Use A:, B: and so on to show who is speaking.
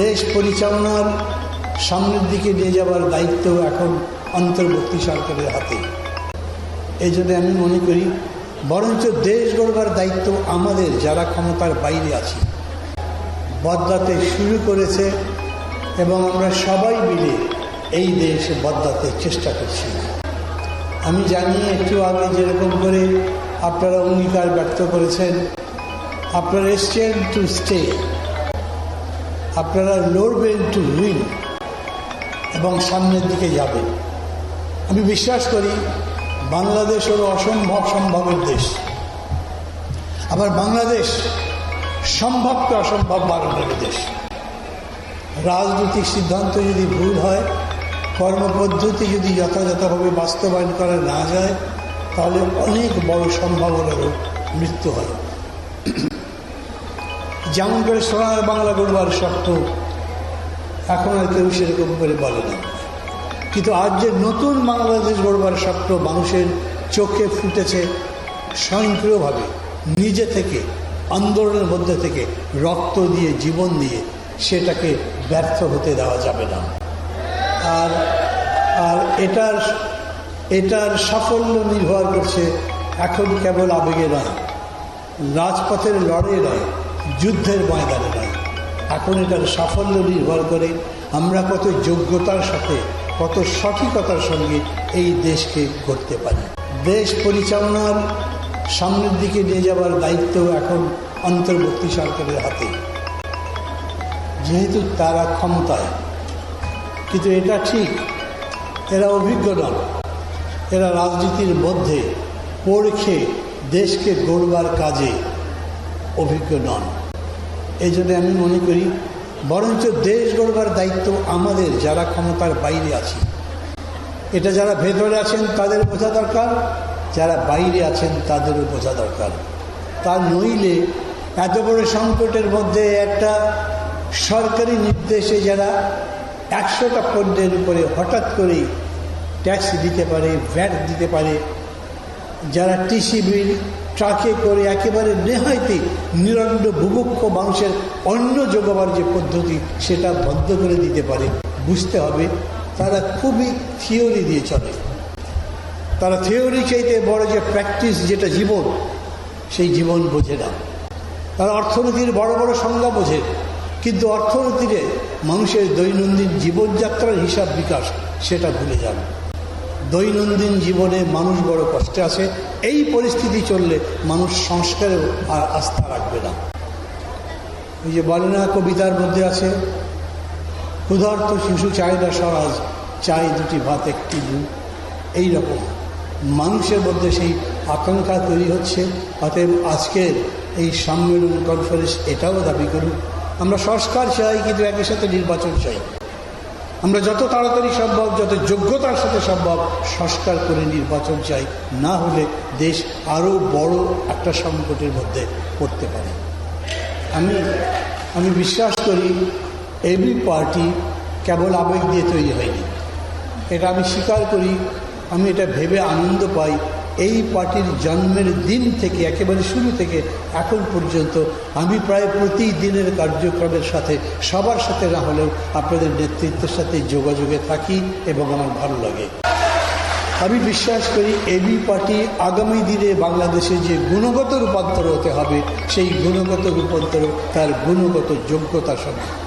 A: দেশ পরিচালনার সামনের দিকে নিয়ে যাওয়ার দায়িত্ব এখন অন্তর্বর্তী সরকারের হাতে। এই জন্য আমি মনে করি, বরঞ্চ দেশ গড়বার দায়িত্ব আমাদের যারা ক্ষমতার বাইরে আছি। বদলাতে শুরু করেছে এবং আমরা সবাই মিলে এই দেশ বদলাতে চেষ্টা করছি। আমি জানি একটু আগে যেরকম করে আপনারা অঙ্গীকার ব্যক্ত করেছেন, আপনারা এসছেন টু স্টে আপনারা লড়বেন টু উইন এবং সামনের দিকে যাবেন। আমি বিশ্বাস করি, বাংলাদেশ হলো অসম্ভব সম্ভবের দেশ। আবার বাংলাদেশ সম্ভবকে অসম্ভব বাড়ানোর দেশ। রাজনৈতিক সিদ্ধান্ত যদি ভুল হয়, কর্মপদ্ধতি যদি যথাযথভাবে বাস্তবায়ন করা না যায়, তাহলে অনেক বড় সম্ভাবনারও মৃত্যু হয়। যেমন করে সোনার বাংলা গড়বার স্বপ্ন এখন আর কেউ সেরকম করে বলে না। কিন্তু আজ যে নতুন বাংলাদেশ গড়বার স্বপ্ন মানুষের চোখে ফুটেছে স্বয়ংক্রিয়ভাবে, নিজে থেকে, আন্দোলনের মধ্যে থেকে রক্ত দিয়ে, জীবন দিয়ে, সেটাকে ব্যর্থ হতে দেওয়া যাবে না। আর আর এটার এটার সাফল্য নির্ভর করছে এখন কেবল আবেগে নয়, রাজপথের লড়াই নয় যুদ্ধের ময়দানে নয় এখন এটার সাফল্য নির্ভর করে আমরা কত যোগ্যতার সাথে, কত সঠিকতার সঙ্গে এই দেশকে করতে পারি। দেশ পরিচালনার সামনের দিকে নিয়ে যাওয়ার দায়িত্ব এখন অন্তর্বর্তী সরকারের হাতে। যেহেতু তারা ক্ষমতায়, কিন্তু এটা ঠিক, এরা অভিজ্ঞ নন। এরা রাজনীতির মধ্যে পড়খে দেশকে গড়বার কাজে অভিজ্ঞ নন। এই জন্য আমি মনে করি, বরঞ্চ দেশ গড়বার দায়িত্ব আমাদের যারা ক্ষমতার বাইরে আছে এটা যারা ভেতরে আছেন তাদের বোঝা দরকার, যারা বাইরে আছেন তাদেরও বোঝা দরকার। তা নইলে এত বড় সংকটের মধ্যে একটা সরকারি নির্দেশে যারা একশোটা পণ্যের উপরে হঠাৎ করেই ট্যাক্স দিতে পারে ভ্যাট দিতে পারে যারা টিসি বিল ট্রাকে করে একেবারে নেহাইতে নিরন্ন বুভুক্ষ মানুষের অন্য যোগাবার যে পদ্ধতি, সেটা বন্ধ করে দিতে পারে। বুঝতে হবে, তারা খুবই থিওরি দিয়ে চলে। তারা থিওরি চাইতে বড় যে প্র্যাকটিস, যেটা জীবন, সেই জীবন বোঝে না। তারা অর্থনীতির বড় বড় সংজ্ঞা বোঝে, কিন্তু অর্থনীতিতে মানুষের দৈনন্দিন জীবনযাত্রার হিসাব বিকাশ, সেটা ভুলে যান। দৈনন্দিন জীবনে মানুষ বড় কষ্টে আছে। এই পরিস্থিতি চললে মানুষ সংস্কারেও আর আস্থা রাখবে না। ওই যে বলে না কবিতার মধ্যে আছে, ক্ষুধার্ত শিশু না স্বরাজ চাই দুটি ভাত, একটি দু এই রকম মানুষের মধ্যে সেই আকাঙ্ক্ষা তৈরি হচ্ছে। অতএব আজকের এই সম্মেলন কনফারেন্স এটাও দাবি করুন। আমরা সংস্কার চাই, কিন্তু একই সাথে নির্বাচন চাই। আমরা যত তাড়াতাড়ি সম্ভব, যত যোগ্যতার সাথে সম্ভব সংস্কার করে নির্বাচন চাই। না হলে দেশ আরও বড় একটা সংকটের মধ্যে পড়তে পারে। আমি আমি বিশ্বাস করি এবি পার্টি কেবল আবেগ দিয়ে তৈরি হয়নি। এটা আমি স্বীকার করি, আমি এটা ভেবে আনন্দ পাই। এই পার্টির জন্মের দিন থেকে, একেবারে শুরু থেকে এখন পর্যন্ত আমি প্রায় প্রতিদিনের কার্যক্রমের সাথে, সবার সাথে না হলেও আপনাদের নেতৃত্বের সাথে যোগাযোগে থাকি এবং আমার ভালো লাগে। আমি বিশ্বাস করি এবি পার্টি আগামী দিনে বাংলাদেশে যে গুণগত রূপান্তর হতে হবে, সেই গুণগত রূপান্তর তার গুণগত যোগ্যতা সঙ্গে।